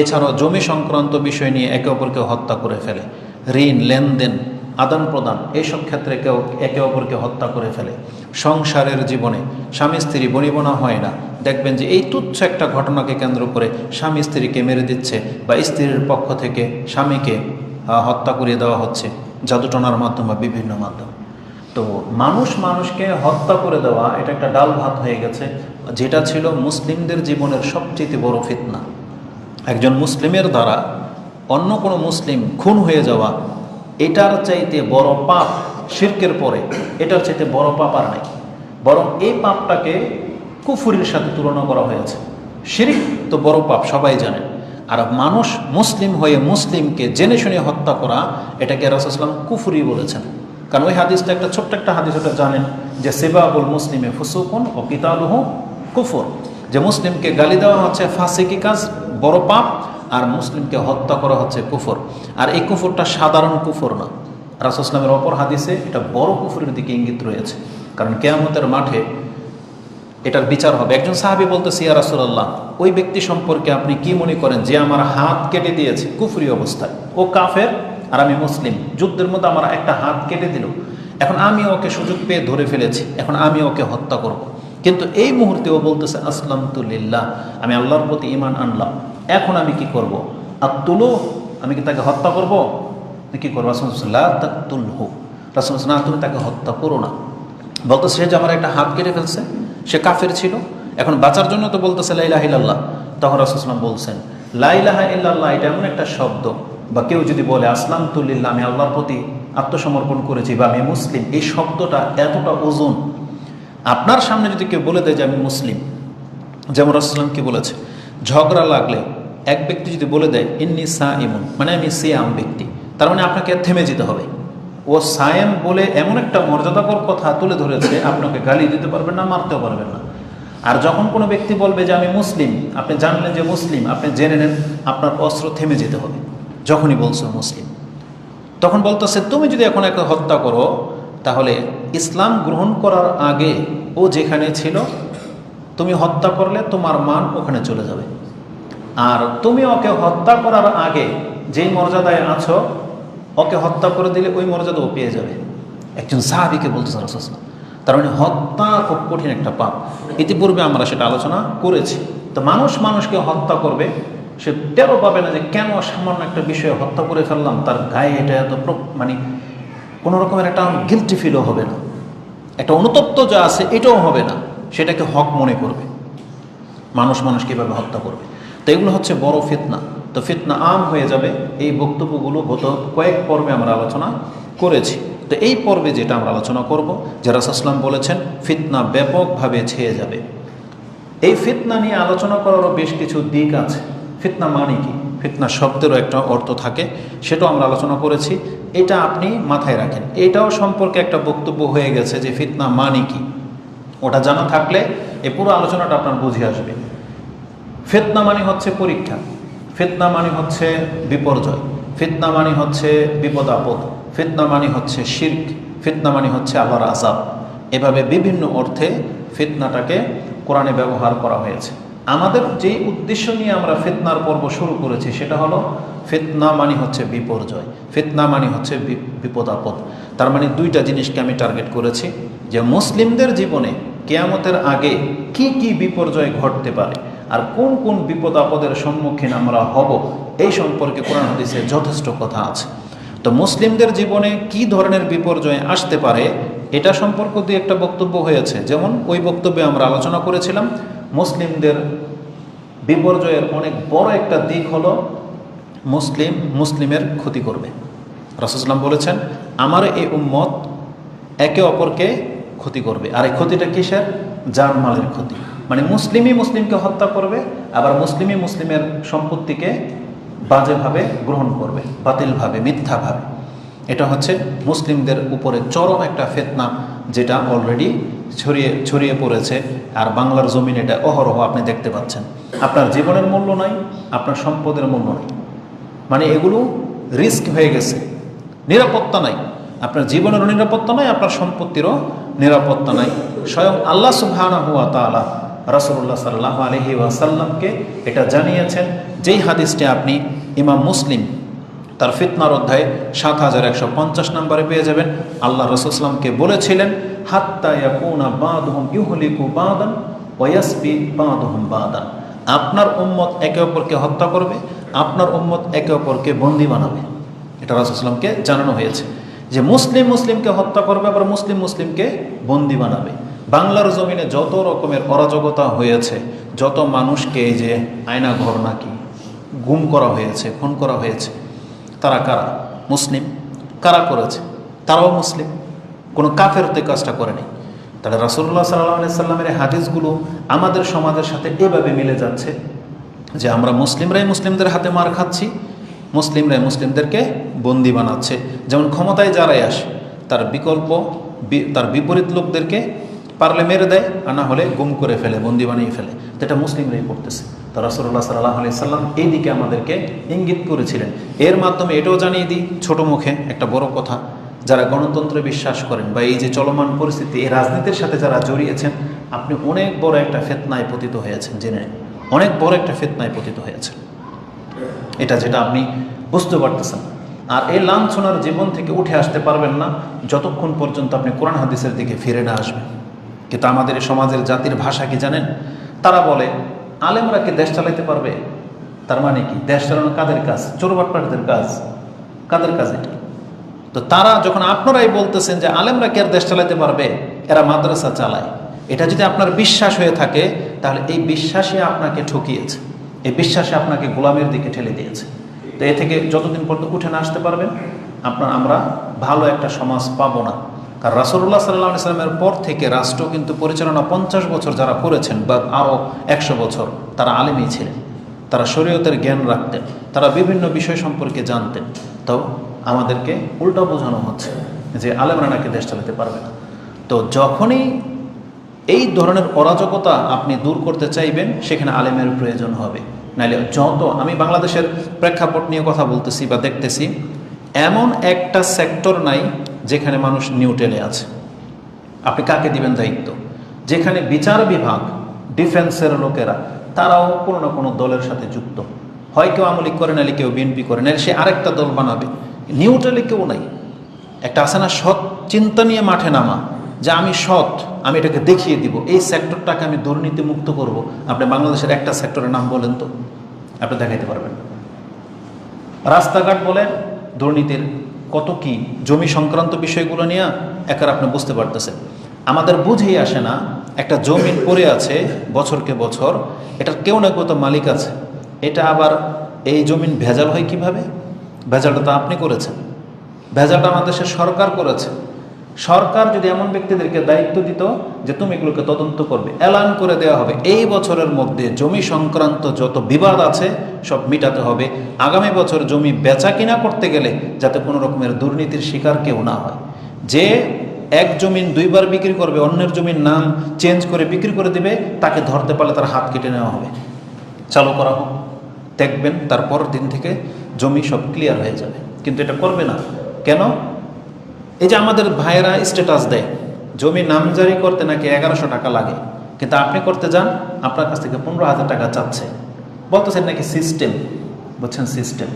এছাড়াও জমি সংক্রান্ত বিষয় নিয়ে একে অপরকে হত্যা করে ফেলে। ঋণ, লেনদেন, আদান প্রদান, এইসব ক্ষেত্রে কেউ একে অপরকে হত্যা করে ফেলে। সংসারের জীবনে স্বামী স্ত্রী বনিবনা হয় না। দেখবেন যে এই তুচ্ছ একটা ঘটনাকে কেন্দ্র করে স্বামী স্ত্রীকে মেরে দিচ্ছে বা স্ত্রীর পক্ষ থেকে স্বামীকে হত্যা করিয়ে দেওয়া হচ্ছে জাদুটনার মাধ্যমে বা বিভিন্ন মাধ্যমে। তো মানুষ মানুষকে হত্যা করে দেওয়া এটা একটা ডাল ভাত হয়ে গেছে। যেটা ছিল মুসলিমদের জীবনের সবচেয়ে বড় ফিতনা। একজন মুসলিমের দ্বারা অন্য কোনো মুসলিম খুন হয়ে যাওয়া, এটার চাইতে বড় পাপ শিরকের পরে, এটার চাইতে বড় পাপ আর নেই। বরং এই পাপটাকে কুফুরির সাথে তুলনা করা হয়েছে। শিরিক তো বড় পাপ, সবাই জানে। আর মানুষ মুসলিম হয়ে মুসলিমকে জেনে শুনে হত্যা করা, এটাকে রাসুসলাম কুফুরি বলেছেন। কারণ ওই হাদিসটা একটা ছোট্ট একটা হাদিস, ওটা জানেন যে সেবাবুল মুসলিমে ফুসুকুন ও কিতালুহ কুফর। যে মুসলিমকে গালি দেওয়া হচ্ছে ফাঁসিকি কাজ? বড় পাপ। আর মুসলিমকে হত্যা করা হচ্ছে কুফর। আর এই কুফরটা সাধারণ কুফর না। রাসুসলামের অপর হাদিসে এটা বড় কুফরের দিকে ইঙ্গিত রয়েছে। কারণ কেয়ামতের মাঠে এটার বিচার হবে। একজন সাহাবি বলতে সিয়া রাসুল্লাহ ওই ব্যক্তি সম্পর্কে আপনি কি মনে করেন যে আমার হাত কেটে দিয়েছে কুফরি অবস্থায়? ও কাফের আর আমি মুসলিম। যুদ্ধের মধ্যে আমার একটা হাত কেটে দিল। এখন আমি ওকে সুযোগ পেয়ে ধরে ফেলেছি। এখন আমি ওকে হত্যা করব। কিন্তু এই মুহূর্তে ও বলতেছে আসলাম তুলিল্লাহ আমি আল্লাহর প্রতি ইমান আনলাম। এখন আমি কি করব। আত্তুলো, আমি কি তাকে হত্যা করব? কি করব? রাসুল্লাহ তাত্তুল হোক রাসুল না, তুমি তাকে হত্যা করো না। বলতো সে যে আমার একটা হাত কেটে ফেলছে, সে কাফের ছিল। এখন বাঁচার জন্য তো বলতেছে লাইলাহ ইল্লাল্লাহ তখন রাসুসলাম বলছেন লাইলাহা ইল্লাল্লাহ এটা এমন একটা শব্দ, বা কেউ যদি বলে আসলাম তুল্লিল্লাহ আমি আল্লাহর প্রতি আত্মসমর্পণ করেছি, বা আমি মুসলিম, এই শব্দটা এতটা ওজন আপনার সামনে যদি কেউ বলে দেয় যে আমি মুসলিম, যেমন রাসুসলাম কি বলেছে, ঝগড়া লাগলে এক ব্যক্তি যদি বলে দেয়, ইন্নি সা ইমন মানে আমি সে আম ব্যক্তি, তার মানে আপনাকে থেমে যেতে হবে। ও সায়েম বলে এমন একটা মর্যাদাকর কথা তুলে ধরেছে, আপনাকে গালি দিতে পারবেন না, মারতেও পারবেন না। আর যখন কোনো ব্যক্তি বলবে যে আমি মুসলিম, আপনি জানলেন যে মুসলিম, আপনি জেনে নেন, আপনার অস্ত্র থেমে যেতে হবে, যখনই বলছো মুসলিম। তখন বলতেছে, তুমি যদি এখন একে হত্যা করো তাহলে ইসলাম গ্রহণ করার আগে ও যেখানে ছিল, তুমি হত্যা করলে তোমার মান ওখানে চলে যাবে। আর তুমি ওকে হত্যা করার আগে যেই মর্যাদায় আছো, ওকে হত্যা করে দিলে ওই মর্যাদা ও পেয়ে যাবে। একজন সাহাবিকে বলতেছে রসুলাম তার মানে হত্যা খুব কঠিন একটা পাপ। ইতিপূর্বে আমরা সেটা আলোচনা করেছি। তো মানুষ মানুষকে হত্যা করবে, সে টেরও পাবে না যে কেন সামান্য একটা বিষয়ে হত্যা করে ফেললাম, তার গায়ে এটা এত মানে কোনো রকমের একটা গিলটি ফিলও হবে না। একটা অনুতপ্ত যা আছে, এটাও হবে না। সেটাকে হক মনে করবে। মানুষ মানুষ কীভাবে হত্যা করবে। তো এগুলো হচ্ছে বড় ফিতনা। তো ফিতনা আম হয়ে যাবে। এই বক্তব্যগুলো গত কয়েক পর্বে আমরা আলোচনা করেছি। তো এই পর্বে যেটা আমরা আলোচনা করব, যে রাসাসলাম বলেছেন, ফিতনা ব্যাপকভাবে ছেয়ে যাবে। এই ফিতনা নিয়ে আলোচনা করারও বেশ কিছু দিক আছে। ফিতনা মানে কি? ফিতনা শব্দেরও একটা অর্থ থাকে, সেটাও আমরা আলোচনা করেছি। এটা আপনি মাথায় রাখেন। এটাও সম্পর্কে একটা বক্তব্য হয়ে গেছে যে ফিতনা মানে কি? ওটা জানা থাকলে এ পুরো আলোচনাটা আপনার বুঝে আসবে। ফিতনা মানে হচ্ছে পরীক্ষা। ফিতনা মানে হচ্ছে বিপর্যয়। ফিতনা মানে হচ্ছে বিপদ আপদ ফিতনা মানে হচ্ছে শির্ক। ফিতনা মানে হচ্ছে আল্লাহর আজাব এভাবে বিভিন্ন অর্থে ফিতনাটাকে কোরআনে ব্যবহার করা হয়েছে। আমাদের যেই উদ্দেশ্য নিয়ে আমরা ফিতনার পর্ব শুরু করেছি, সেটা হলো ফিতনা মানে হচ্ছে বিপর্যয়। ফিতনা মানে হচ্ছে বিপদ আপদ তার মানে দুইটা জিনিসকে আমি টার্গেট করেছি, যে মুসলিমদের জীবনে কেয়ামতের আগে কি কি বিপর্যয় ঘটতে পারে আর কোন কোন বিপদ আপদের সম্মুখীন আমরা হব, এই সম্পর্কে কোরআন হাদিসে যথেষ্ট কথা আছে। তো মুসলিমদের জীবনে কি ধরনের বিপর্যয় আসতে পারে, এটা সম্পর্ক দিয়ে একটা বক্তব্য হয়েছে। যেমন ওই বক্তব্যে আমরা আলোচনা করেছিলাম মুসলিমদের বিপর্যয়ের অনেক বড় একটা দিক হলো মুসলিম মুসলিমের ক্ষতি করবে। রসুলাম বলেছেন, আমার এই উম্মত একে অপরকে ক্ষতি করবে। আর এই ক্ষতিটা কিসের? জানমালের ক্ষতি। মানে মুসলিমই মুসলিমকে হত্যা করবে, আবার মুসলিমই মুসলিমের সম্পত্তিকে বাজেভাবে গ্রহণ করবে, বাতিলভাবে, মিথ্যাভাবে। এটা হচ্ছে মুসলিমদের উপরে চরম একটা ফেতনা যেটা অলরেডি ছড়িয়ে ছড়িয়ে পড়েছে, আর বাংলার জমিন এটা অহরহ আপনি দেখতে পাচ্ছেন। আপনার জীবনের মূল্য নাই, আপনার সম্পদের মূল্য নাই। মানে এগুলো রিস্ক হয়ে গেছে। নিরাপত্তা নাই। আপনার জীবনেরও নিরাপত্তা নাই, আপনার সম্পত্তিরও নিরাপত্তা নাই। স্বয়ং আল্লাহ সুবহানা হুয়া তাআলা রাসুল্লাহ সাল্লাহ আলহি ওয়াসাল্লামকে এটা জানিয়েছেন। যেই হাদিসটি আপনি ইমাম মুসলিম তার ফিতনার অধ্যায়ে সাত হাজার একশো পঞ্চাশ নম্বরে পেয়ে যাবেন। আল্লাহ রসুলামকে বলেছিলেন আপনার উম্মত একে অপরকে হত্যা করবে, আপনার উম্মত একে অপরকে বন্দি বানাবে। এটা রাসুলামকে জানানো হয়েছে। যে মুসলিম মুসলিমকে হত্যা করবে, আবার মুসলিম মুসলিমকে বন্দি বানাবে। বাংলার জমিনে যত রকমের অরাজকতা হয়েছে, যত মানুষকে এই যে আয়না ঘর নাকি গুম করা হয়েছে, খুন করা হয়েছে তারা কারা? মুসলিম। কারা করেছে? তারাও মুসলিম। কোনো কাফেরতে কাজটা করেনি। তাহলে রাসুল্লাহ সাল্লাহ সাল্লামের হাদিসগুলো আমাদের সমাজের সাথে এভাবে মিলে যাচ্ছে যে আমরা মুসলিমরাই মুসলিমদের হাতে মার খাচ্ছি, মুসলিমরাই মুসলিমদেরকে বন্দি বানাচ্ছে। যেমন ক্ষমতায় যারাই আসে, তার বিকল্প তার বিপরীত লোকদেরকে পারলে মেরে দেয়, আর না হলে গুম করে ফেলে, বন্দি বানিয়ে ফেলে। তো এটা মুসলিমরাই করতেছে। তো রাসুল্লাহ সাল্লাহ আলি সাল্লাম এই দিকে আমাদেরকে ইঙ্গিত করেছিলেন। এর মাধ্যমে এটাও জানিয়ে দিই, ছোট মুখে একটা বড় কথা। যারা গণতন্ত্রে বিশ্বাস করেন বা এই যে চলমান পরিস্থিতি, এই রাজনীতির সাথে যারা জড়িয়েছেন, আপনি অনেক বড় একটা ফেতনায় পতিত হয়েছেন, জেনে অনেক বড় একটা ফেতনায় পতিত হয়েছেন। এটা যেটা আপনি বুঝতে পারতেছেন। আর এই লাঞ্ছনার জীবন থেকে উঠে আসতে পারবেন না, যতক্ষণ পর্যন্ত আপনি কোরআন হাদিসের দিকে ফিরে না আসবেন। কিন্তু আমাদের সমাজের জাতির ভাষা কি জানেন? তারা বলে, আলেমরা কি দেশ চালাইতে পারবে? তার মানে কি? দেশ চালানো কাদের কাজ? চোরবাটপাটদের কাজ। কাদের কাজ তো তারা যখন আপনারাই বলতেছেন যে, আলেমরা কি আর দেশ চালাতে পারবে? এরা মাদ্রাসা চালায়। এটা যদি আপনার বিশ্বাস হয়ে থাকে, তাহলে এই বিশ্বাসে আপনাকে ঠকিয়েছে। এই বিশ্বাসে আপনাকে গোলামের দিকে ঠেলে দিয়েছে। তো এ থেকে যতদিন পর্যন্ত উঠে না আসতে পারবেন, আপনার, আমরা ভালো একটা সমাজ পাবো না। কারণ রাসুল্লাহ সাল্লাহ সাল্লামের পর থেকে রাষ্ট্র কিন্তু পরিচালনা পঞ্চাশ বছর যারা করেছেন বা আরও একশো বছর তারা আলেমই ছিলেন। তারা শরীয়তের জ্ঞান রাখতেন। তারা বিভিন্ন বিষয় সম্পর্কে জানতেন। তো আমাদেরকে উল্টা বোঝানো হচ্ছে যে আলেমরা নাকি দেশ চালাতে পারবে না। তো যখনই এই ধরনের অরাজকতা আপনি দূর করতে চাইবেন, সেখানে আলেমের প্রয়োজন হবে। নাহলে যত আমি বাংলাদেশের প্রেক্ষাপট নিয়ে কথা বলতেছি বা দেখতেছি, এমন একটা সেক্টর নাই যেখানে মানুষ নিউটেলে আছে। আপনি কাকে দিবেন দায়িত্ব? যেখানে বিচার বিভাগ, ডিফেন্সের লোকেরা, তারাও কোনো না কোনো দলের সাথে যুক্ত। হয় কেউ আমলিক করে নাহলে কেউ বিএনপি করে নাহলে সে আরেকটা দল বানাবে। নিউট্রালে কেউ নাই। একটা আছে না, সৎ চিন্তা নিয়ে মাঠে নামা, যে আমি সৎ, আমি এটাকে দেখিয়ে দিব। এই সেক্টরটাকে আমি দুর্নীতি মুক্ত করব। আপনি বাংলাদেশের একটা সেক্টরের নাম বলেন তো? আপনি দেখাইতে পারবেন। রাস্তাঘাট বলেন, দুর্নীতির কত কি জমি সংক্রান্ত বিষয়গুলো নিয়ে একার আপনি বুঝতে পারতেছেন। আমাদের বুঝেই আসে না, একটা জমি পড়ে আছে বছরকে বছর, এটার কেউ না কেউ তো মালিক আছে। এটা আবার এই জমিন ভেজাল হয় কীভাবে? ভেজালটা তো আপনি করেছেন। ভেজালটা আমাদের সরকার করেছে। সরকার যদি এমন ব্যক্তিদেরকে দায়িত্ব দিত যে তুমি এগুলোকে তদন্ত করবে, এলান করে দেওয়া হবে। এই বছরের মধ্যে জমি সংক্রান্ত যত বিবাদ আছে, সব মিটাতে হবে। আগামী বছর জমি বেচা কিনা করতে গেলে যাতে কোনো রকমের দুর্নীতির শিকার কেউ না হয়। যে এক জমিন দুইবার বিক্রি করবে, অন্যের জমির নাম চেঞ্জ করে বিক্রি করে দিবে, তাকে ধরতে পারলে তার হাত কেটে নেওয়া হবে। চালু করা হোক, দেখবেন তারপর দিন থেকে জমি সব ক্লিয়ার হয়ে যাবে। কিন্তু এটা করবে না। কেন? এই যে আমাদের ভাইয়েরা স্ট্যাটাস দেয়, জমি নামজারি করতে নাকি এগারোশো টাকা লাগে, কিন্তু আপনি করতে যান, আপনার কাছ থেকে পনেরো হাজার টাকা চাচ্ছে। বলতেছেন নাকি সিস্টেম বলছেন সিস্টেম